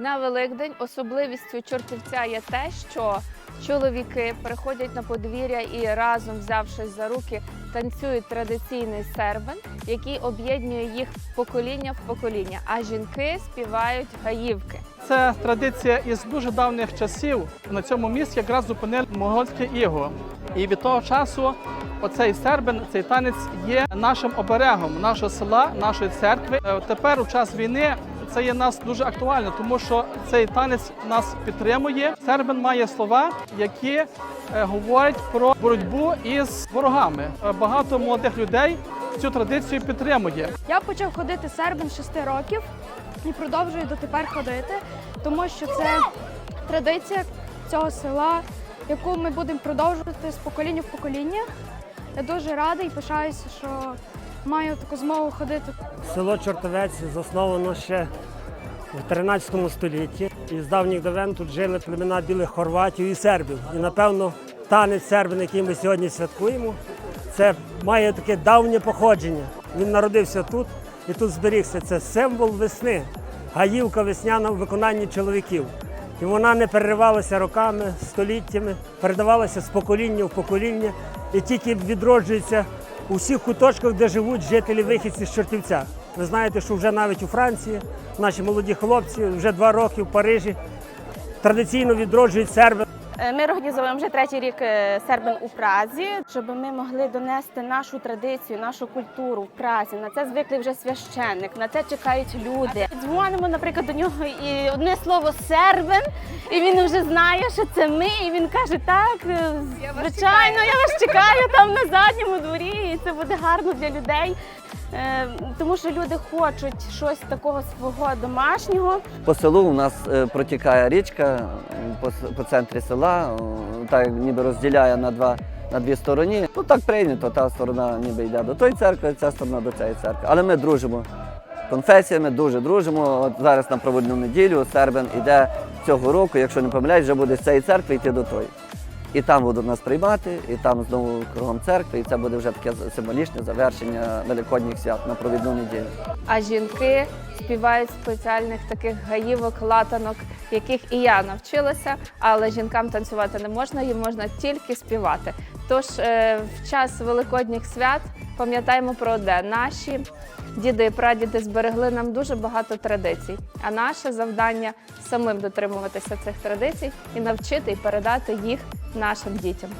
На Великдень особливістю чортівця є те, що чоловіки приходять на подвір'я і разом, взявшись за руки, танцюють традиційний сербен, який об'єднує їх покоління в покоління. А жінки співають гаївки. Це традиція із дуже давніх часів. На цьому місці якраз зупинили монгольське іго. І від того часу оцей сербен, цей танець є нашим оберегом нашого села, нашої церкви. Е, Тепер у час війни це є нас дуже актуально, тому що цей танець нас підтримує. Сербен має слова, які е, говорять про боротьбу із ворогами. Е, Багато молодих людей цю традицію підтримує. Я почав ходити сербен з 6 років і продовжую дотепер ходити, тому що це традиція цього села, яку ми будемо продовжувати з покоління в покоління. Я дуже рада і пишаюся, що маю таку змогу ходити. Село Чортовець засновано ще в 13 столітті. І з давніх давен тут жили племена білих хорватів і сербів. І напевно танець сербин, який ми сьогодні святкуємо, це має таке давнє походження. Він народився тут і тут зберігся. Це символ весни, гаївка весняна в виконанні чоловіків. І вона не переривалася роками, століттями, передавалася з покоління в покоління і тільки відроджується у всіх куточках, де живуть жителі вихідці з Чортівця. Ви знаєте, що вже навіть у Франції наші молоді хлопці вже два роки в Парижі традиційно відроджують серби. Е, Ми організовуємо вже третій рік е, сербин у Празі, щоб ми могли донести нашу традицію, нашу культуру в Празі. На це звикли вже священник, на це чекають люди. Дзвонимо, наприклад, до нього і одне слово сербин, і він вже знає, що це ми. І він каже: так, е, звичайно, я вас чекаю там на задньому дворі, це буде гарно для людей. Е, Тому що люди хочуть щось такого свого домашнього. По селу у нас е, протікає річка е, по, центрі села, так ніби розділяє на два на дві сторони. Ну так прийнято, та сторона ніби йде до тої церкви, ця сторона до цієї церкви. Але ми дружимо. Конфесіями дуже дружимо. От зараз на проводну неділю сербен іде цього року, якщо не помиляюсь, вже буде з цієї церкви йти до тої. І там будуть нас приймати, і там знову кругом церкви, і це буде вже таке символічне завершення великодніх свят на провідну неділю. А жінки співають спеціальних таких гаївок, латанок, яких і я навчилася, але жінкам танцювати не можна, їм можна тільки співати. Тож е, в час великодніх свят пам'ятаємо про одне. Наші діди і прадіди зберегли нам дуже багато традицій. А наше завдання самим дотримуватися цих традицій і навчити і передати їх нашим дітям.